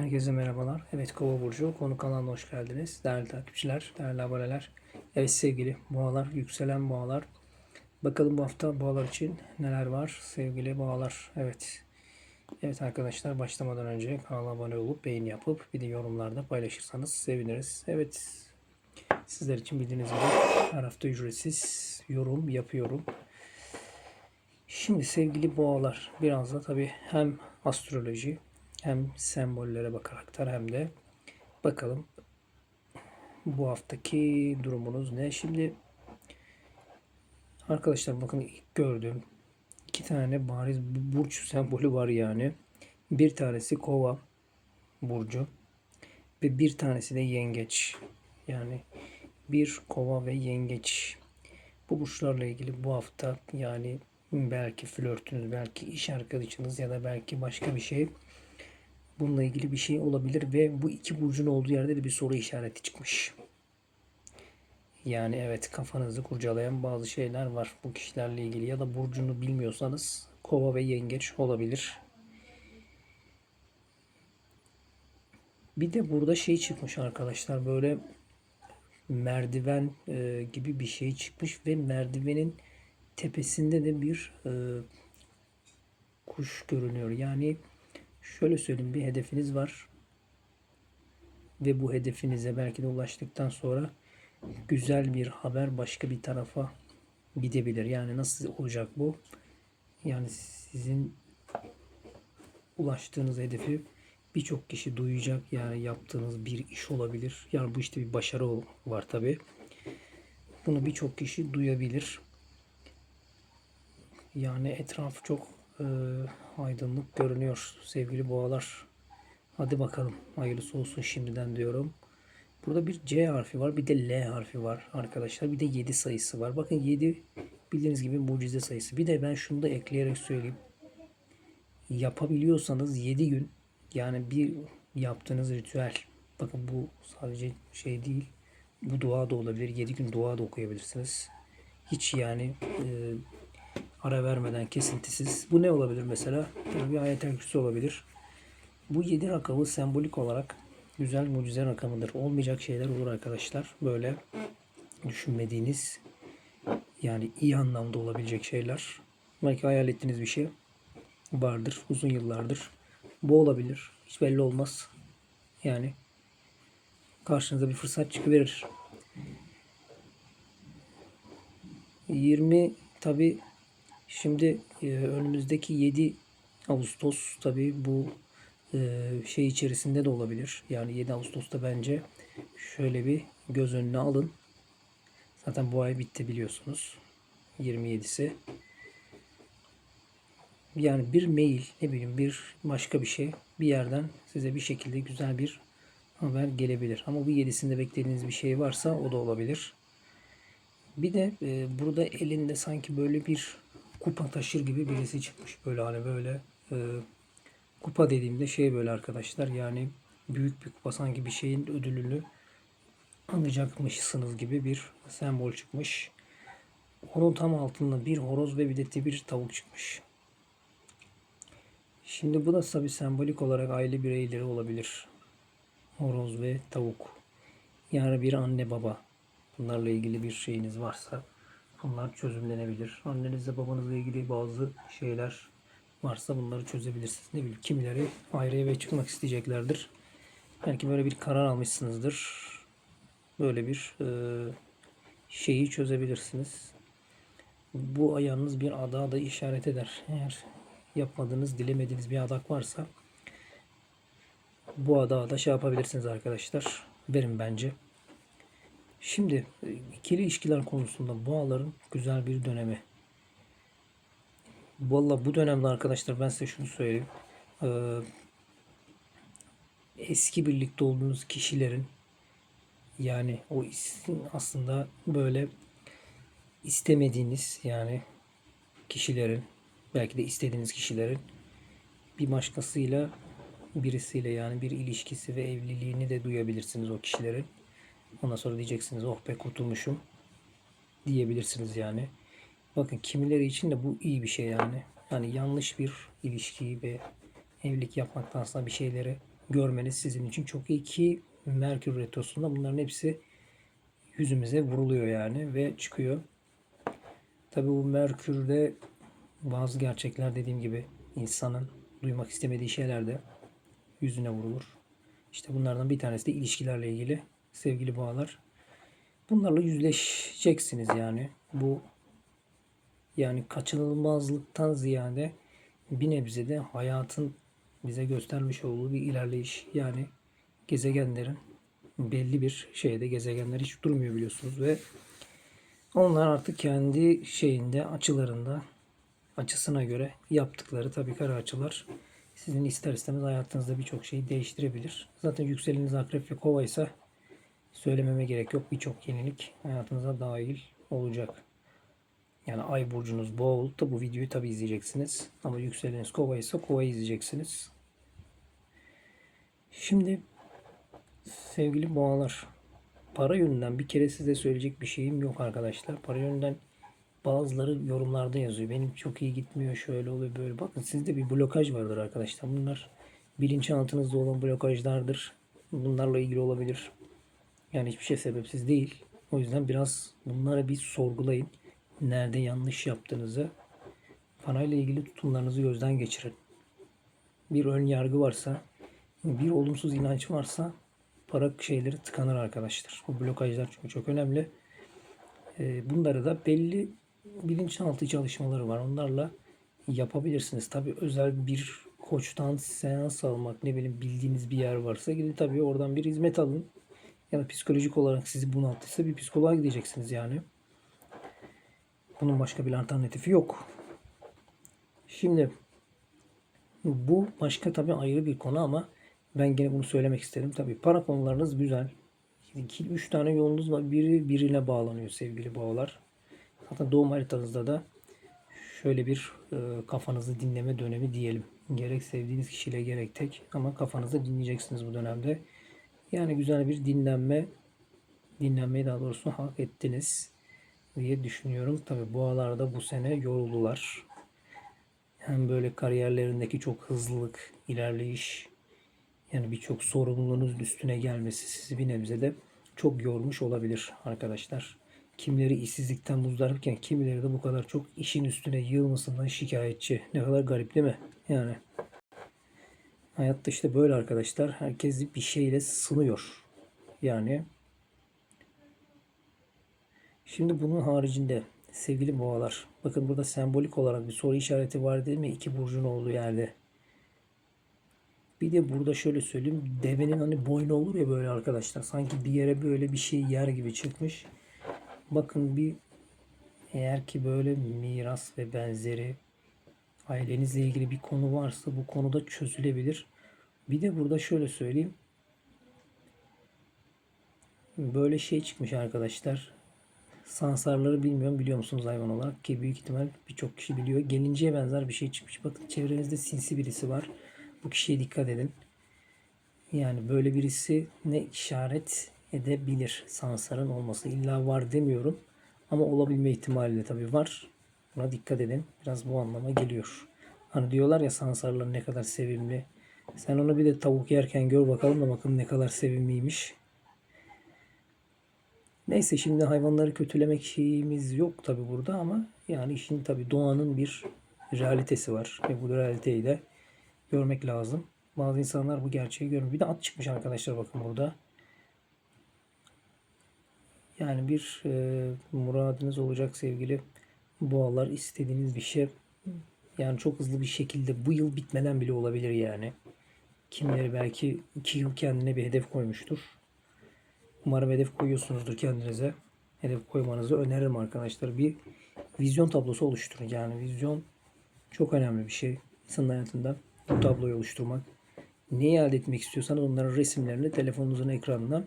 Herkese merhabalar. Evet Kova Burcu konu kanalına hoş geldiniz. Değerli takipçiler, değerli aboneler. Evet sevgili boğalar, yükselen boğalar. Bakalım bu hafta boğalar için neler var sevgili boğalar. Evet. Evet arkadaşlar başlamadan önce kanala abone olup beğeni yapıp bir de yorumlarda paylaşırsanız seviniriz. Evet sizler için bildiğiniz gibi her hafta ücretsiz yorum yapıyorum. Şimdi sevgili boğalar biraz da tabi hem astroloji hem sembollere bakaraktan hem de bakalım bu haftaki durumunuz ne? Şimdi arkadaşlar bakın ilk gördüğüm iki tane bariz burç sembolü var yani. Bir tanesi kova burcu ve bir tanesi de yengeç. Yani bir kova ve yengeç. Bu burçlarla ilgili bu hafta yani belki flörtünüz, belki iş arkadaşınız ya da belki başka bir şey bununla ilgili bir şey olabilir ve bu iki burcun olduğu yerde de bir soru işareti çıkmış. Yani evet kafanızı kurcalayan bazı şeyler var bu kişilerle ilgili ya da burcunu bilmiyorsanız kova ve yengeç olabilir. Bir de burada şey çıkmış arkadaşlar böyle merdiven e, gibi bir şey çıkmış ve merdivenin tepesinde de bir e, kuş görünüyor. Yani şöyle söyleyeyim bir hedefiniz var ve bu hedefinize belki de ulaştıktan sonra güzel bir haber başka bir tarafa gidebilir. Yani nasıl olacak bu? Yani sizin ulaştığınız hedefi birçok kişi duyacak. Yani yaptığınız bir iş olabilir. Yani bu işte bir başarı var tabi. Bunu birçok kişi duyabilir. Yani etraf çok e, aydınlık görünüyor sevgili boğalar. Hadi bakalım hayırlısı olsun şimdiden diyorum. Burada bir C harfi var bir de L harfi var arkadaşlar. Bir de 7 sayısı var. Bakın 7 bildiğiniz gibi mucize sayısı. Bir de ben şunu da ekleyerek söyleyeyim. Yapabiliyorsanız 7 gün yani bir yaptığınız ritüel. Bakın bu sadece şey değil. Bu dua da olabilir. 7 gün dua da okuyabilirsiniz. Hiç yani e, ara vermeden kesintisiz. Bu ne olabilir mesela? Yani bir ayet kürsü olabilir. Bu 7 rakamı sembolik olarak güzel mucize rakamıdır. Olmayacak şeyler olur arkadaşlar. Böyle düşünmediğiniz yani iyi anlamda olabilecek şeyler. Belki hayal ettiğiniz bir şey vardır uzun yıllardır. Bu olabilir. Hiç belli olmaz. Yani karşınıza bir fırsat çıkıverir. 20 tabi şimdi e, önümüzdeki 7 Ağustos tabi bu e, şey içerisinde de olabilir. Yani 7 Ağustos'ta bence şöyle bir göz önüne alın. Zaten bu ay bitti biliyorsunuz. 27'si. Yani bir mail, ne bileyim bir başka bir şey bir yerden size bir şekilde güzel bir haber gelebilir. Ama bu 7'sinde beklediğiniz bir şey varsa o da olabilir. Bir de e, burada elinde sanki böyle bir kupa taşır gibi birisi çıkmış. Böyle hani böyle e, kupa dediğimde şey böyle arkadaşlar yani büyük bir kupa sanki bir şeyin ödülünü alacakmışsınız gibi bir sembol çıkmış. Onun tam altında bir horoz ve bir de bir tavuk çıkmış. Şimdi bu da tabi sembolik olarak aile bireyleri olabilir. Horoz ve tavuk. Yani bir anne baba. Bunlarla ilgili bir şeyiniz varsa bunlar çözümlenebilir. Annenizle babanızla ilgili bazı şeyler varsa bunları çözebilirsiniz. Ne bileyim kimileri ayrı eve çıkmak isteyeceklerdir. Belki böyle bir karar almışsınızdır. Böyle bir e, şeyi çözebilirsiniz. Bu ayağınız bir ada da işaret eder. Eğer yapmadığınız, dilemediğiniz bir adak varsa bu ada da şey yapabilirsiniz arkadaşlar. Verin bence. Şimdi e, ikili ilişkiler konusunda boğaların güzel bir dönemi. Valla bu dönemde arkadaşlar ben size şunu söyleyeyim. Ee, eski birlikte olduğunuz kişilerin yani o aslında böyle istemediğiniz yani kişilerin belki de istediğiniz kişilerin bir başkasıyla birisiyle yani bir ilişkisi ve evliliğini de duyabilirsiniz o kişilerin. Ondan sonra diyeceksiniz oh be kurtulmuşum diyebilirsiniz yani. Bakın kimileri için de bu iyi bir şey yani. Yani yanlış bir ilişkiyi ve evlilik yapmaktansa bir şeyleri görmeniz sizin için çok iyi ki Merkür Retrosu'nda bunların hepsi yüzümüze vuruluyor yani ve çıkıyor. Tabii bu Merkür'de bazı gerçekler dediğim gibi insanın duymak istemediği şeyler de yüzüne vurulur. İşte bunlardan bir tanesi de ilişkilerle ilgili sevgili bağlar. Bunlarla yüzleşeceksiniz yani. Bu yani kaçınılmazlıktan ziyade bir nebze de hayatın bize göstermiş olduğu bir ilerleyiş. Yani gezegenlerin belli bir şeyde gezegenler hiç durmuyor biliyorsunuz ve onlar artık kendi şeyinde açılarında açısına göre yaptıkları tabii kare açılar sizin ister istemez hayatınızda birçok şeyi değiştirebilir. Zaten yükseleniniz akrep ve kova ise söylememe gerek yok. Birçok yenilik hayatınıza dahil olacak. Yani ay burcunuz boğul da bu videoyu tabi izleyeceksiniz. Ama yükseleniniz kova ise kovayı izleyeceksiniz. Şimdi sevgili boğalar para yönünden bir kere size söyleyecek bir şeyim yok arkadaşlar. Para yönünden bazıları yorumlarda yazıyor. Benim çok iyi gitmiyor şöyle oluyor böyle. Bakın sizde bir blokaj vardır arkadaşlar. Bunlar bilinçaltınızda olan blokajlardır. Bunlarla ilgili olabilir. Yani hiçbir şey sebepsiz değil. O yüzden biraz bunları bir sorgulayın. Nerede yanlış yaptığınızı parayla ilgili tutumlarınızı gözden geçirin. Bir ön yargı varsa, bir olumsuz inanç varsa para şeyleri tıkanır arkadaşlar. Bu blokajlar çünkü çok önemli. Ee, Bunları da belli bilinçaltı çalışmaları var. Onlarla yapabilirsiniz. Tabii özel bir koçtan seans almak, ne bileyim bildiğiniz bir yer varsa gidin tabii oradan bir hizmet alın. Ya da psikolojik olarak sizi bunalttıysa bir psikoloğa gideceksiniz yani. Bunun başka bir alternatifi yok. Şimdi bu başka tabii ayrı bir konu ama ben gene bunu söylemek istedim. Tabii para konularınız güzel. 2 3 tane yolunuz var. Biri birine bağlanıyor sevgili bağlar. Zaten doğum haritanızda da şöyle bir e, kafanızı dinleme dönemi diyelim. Gerek sevdiğiniz kişiyle gerek tek ama kafanızı dinleyeceksiniz bu dönemde. Yani güzel bir dinlenme dinlenmeyi daha doğrusu hak ettiniz diye düşünüyorum. Tabi boğalarda bu sene yoruldular. Hem böyle kariyerlerindeki çok hızlılık, ilerleyiş yani birçok sorumluluğunuzun üstüne gelmesi sizi bir nebze de çok yormuş olabilir arkadaşlar. Kimileri işsizlikten muzdaripken kimileri de bu kadar çok işin üstüne yığılmasından şikayetçi. Ne kadar garip değil mi? Yani hayatta işte böyle arkadaşlar. Herkes bir şeyle sınıyor. Yani şimdi bunun haricinde sevgili boğalar. Bakın burada sembolik olarak bir soru işareti var değil mi? İki burcun olduğu yerde. Bir de burada şöyle söyleyeyim. Devenin hani boynu olur ya böyle arkadaşlar. Sanki bir yere böyle bir şey yer gibi çıkmış. Bakın bir eğer ki böyle miras ve benzeri ailenizle ilgili bir konu varsa bu konuda çözülebilir. Bir de burada şöyle söyleyeyim. Böyle şey çıkmış arkadaşlar. Sansarları bilmiyorum biliyor musunuz hayvan olarak ki büyük ihtimal birçok kişi biliyor. Gelinceye benzer bir şey çıkmış. Bakın çevrenizde sinsi birisi var. Bu kişiye dikkat edin. Yani böyle birisi ne işaret edebilir Sansar'ın olması. İlla var demiyorum. Ama olabilme ihtimali de tabii var. Buna dikkat edin. Biraz bu anlama geliyor. Hani diyorlar ya Sansarlar ne kadar sevimli. Sen onu bir de tavuk yerken gör bakalım da bakın ne kadar sevimliymiş. Neyse şimdi hayvanları kötülemek şeyimiz yok tabi burada ama yani işin tabi doğanın bir realitesi var. Ve bu realiteyi de görmek lazım. Bazı insanlar bu gerçeği görmüyor. Bir de at çıkmış arkadaşlar bakın burada. Yani bir e, muradınız olacak sevgili boğalar. istediğiniz bir şey yani çok hızlı bir şekilde bu yıl bitmeden bile olabilir yani. Kimleri belki iki yıl kendine bir hedef koymuştur. Umarım hedef koyuyorsunuzdur kendinize. Hedef koymanızı öneririm arkadaşlar. Bir vizyon tablosu oluşturun. Yani vizyon çok önemli bir şey. İnsanın hayatında bu tabloyu oluşturmak. Neyi elde etmek istiyorsanız onların resimlerini telefonunuzun ekranına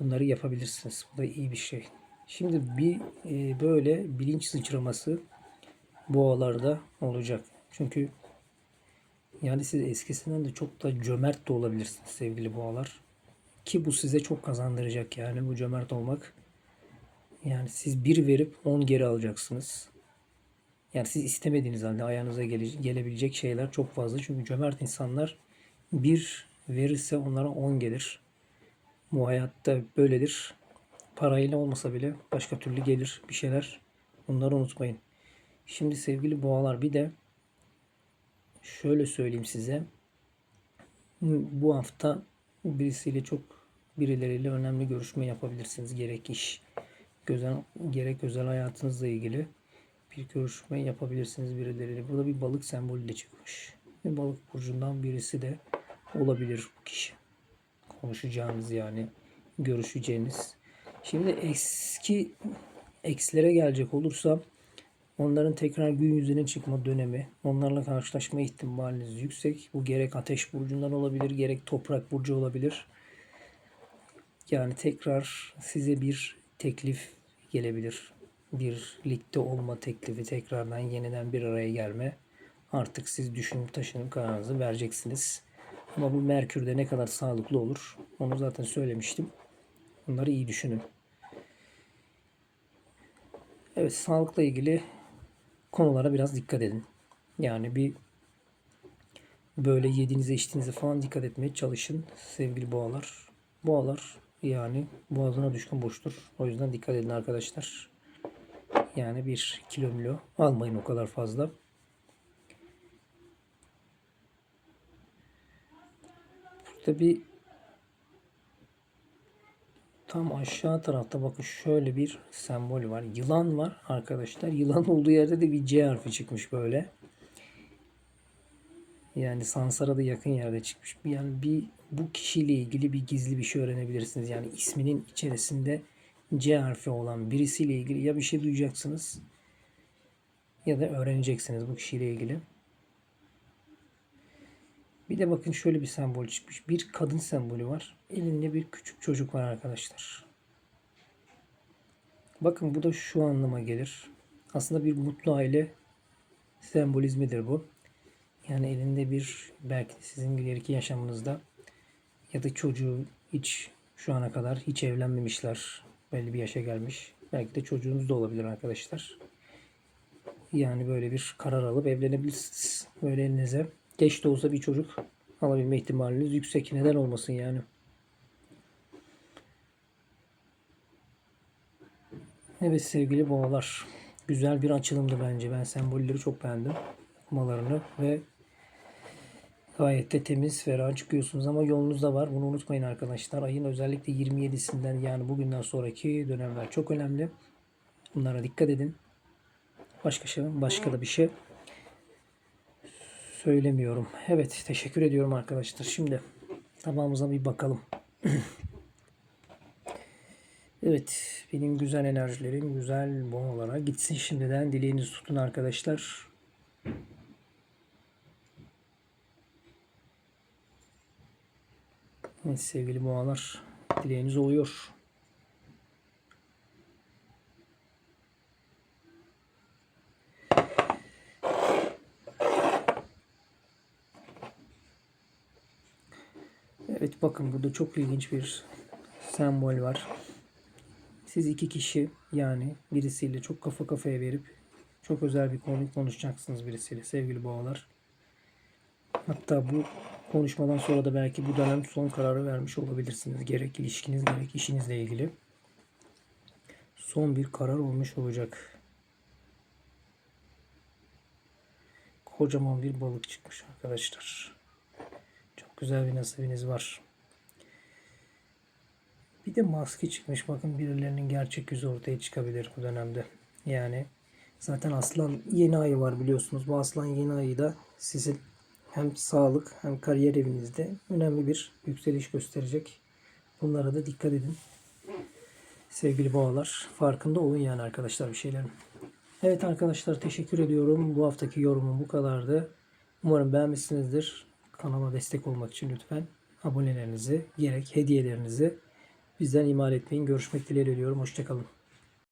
bunları yapabilirsiniz. Bu da iyi bir şey. Şimdi bir e, böyle bilinç sıçraması boğalarda olacak. Çünkü yani siz eskisinden de çok da cömert de olabilirsiniz sevgili boğalar. Ki bu size çok kazandıracak yani bu cömert olmak. Yani siz bir verip on geri alacaksınız. Yani siz istemediğiniz halde ayağınıza gele, gelebilecek şeyler çok fazla. Çünkü cömert insanlar bir verirse onlara 10 gelir. Bu hayatta böyledir. Parayla olmasa bile başka türlü gelir bir şeyler. Bunları unutmayın. Şimdi sevgili boğalar bir de şöyle söyleyeyim size. Bu hafta birisiyle çok birileriyle önemli görüşme yapabilirsiniz. Gerek iş, gözel, gerek özel hayatınızla ilgili bir görüşme yapabilirsiniz birileriyle. Burada bir balık sembolü de çıkmış. Ve balık burcundan birisi de olabilir bu kişi. Konuşacağınız yani görüşeceğiniz. Şimdi eski ekslere gelecek olursam onların tekrar gün yüzüne çıkma dönemi, onlarla karşılaşma ihtimaliniz yüksek. Bu gerek ateş burcundan olabilir, gerek toprak burcu olabilir. Yani tekrar size bir teklif gelebilir. Birlikte olma teklifi, tekrardan yeniden bir araya gelme. Artık siz düşünüp taşınıp kararınızı vereceksiniz. Ama bu Merkür'de ne kadar sağlıklı olur onu zaten söylemiştim. Bunları iyi düşünün. Evet sağlıkla ilgili konulara biraz dikkat edin. Yani bir böyle yediğinize içtiğinize falan dikkat etmeye çalışın sevgili boğalar. Boğalar yani boğazına düşkün boştur. O yüzden dikkat edin arkadaşlar. Yani bir kilo milo almayın o kadar fazla. Burada bir tam aşağı tarafta bakın şöyle bir sembol var. Yılan var arkadaşlar. Yılan olduğu yerde de bir C harfi çıkmış böyle. Yani Sansar'a da yakın yerde çıkmış. Yani bir bu kişiyle ilgili bir gizli bir şey öğrenebilirsiniz. Yani isminin içerisinde C harfi olan birisiyle ilgili ya bir şey duyacaksınız ya da öğreneceksiniz bu kişiyle ilgili. Bir de bakın şöyle bir sembol çıkmış. Bir kadın sembolü var. Elinde bir küçük çocuk var arkadaşlar. Bakın bu da şu anlama gelir. Aslında bir mutlu aile sembolizmidir bu. Yani elinde bir belki sizin ileriki yaşamınızda ya da çocuğu hiç şu ana kadar hiç evlenmemişler. Belli bir yaşa gelmiş. Belki de çocuğunuz da olabilir arkadaşlar. Yani böyle bir karar alıp evlenebilirsiniz. Böyle elinize geç de olsa bir çocuk alabilme ihtimaliniz yüksek. Neden olmasın yani? Evet sevgili boğalar. Güzel bir açılımdı bence. Ben sembolleri çok beğendim. Okumalarını ve gayet de temiz, ferah çıkıyorsunuz ama yolunuz da var. Bunu unutmayın arkadaşlar. Ayın özellikle 27'sinden yani bugünden sonraki dönemler çok önemli. Bunlara dikkat edin. Başka şey, başka da bir şey söylemiyorum. Evet, teşekkür ediyorum arkadaşlar. Şimdi tabağımıza bir bakalım. evet, benim güzel enerjilerim güzel boğalara gitsin şimdiden. Dileğinizi tutun arkadaşlar. Evet sevgili boğalar, dileğiniz oluyor. Bakın burada çok ilginç bir sembol var. Siz iki kişi yani birisiyle çok kafa kafaya verip çok özel bir konu konuşacaksınız birisiyle sevgili boğalar. Hatta bu konuşmadan sonra da belki bu dönem son kararı vermiş olabilirsiniz. Gerek ilişkiniz gerek işinizle ilgili. Son bir karar olmuş olacak. Kocaman bir balık çıkmış arkadaşlar. Çok güzel bir nasibiniz var. Bir de maske çıkmış. Bakın birilerinin gerçek yüzü ortaya çıkabilir bu dönemde. Yani zaten aslan yeni ayı var biliyorsunuz. Bu aslan yeni ayı da sizin hem sağlık hem kariyer evinizde önemli bir yükseliş gösterecek. Bunlara da dikkat edin. Sevgili boğalar farkında olun yani arkadaşlar bir şeylerin. Evet arkadaşlar teşekkür ediyorum. Bu haftaki yorumum bu kadardı. Umarım beğenmişsinizdir. Kanala destek olmak için lütfen abonelerinizi, gerek hediyelerinizi bizden imal etmeyin. Görüşmek dileğiyle diyorum. Hoşçakalın.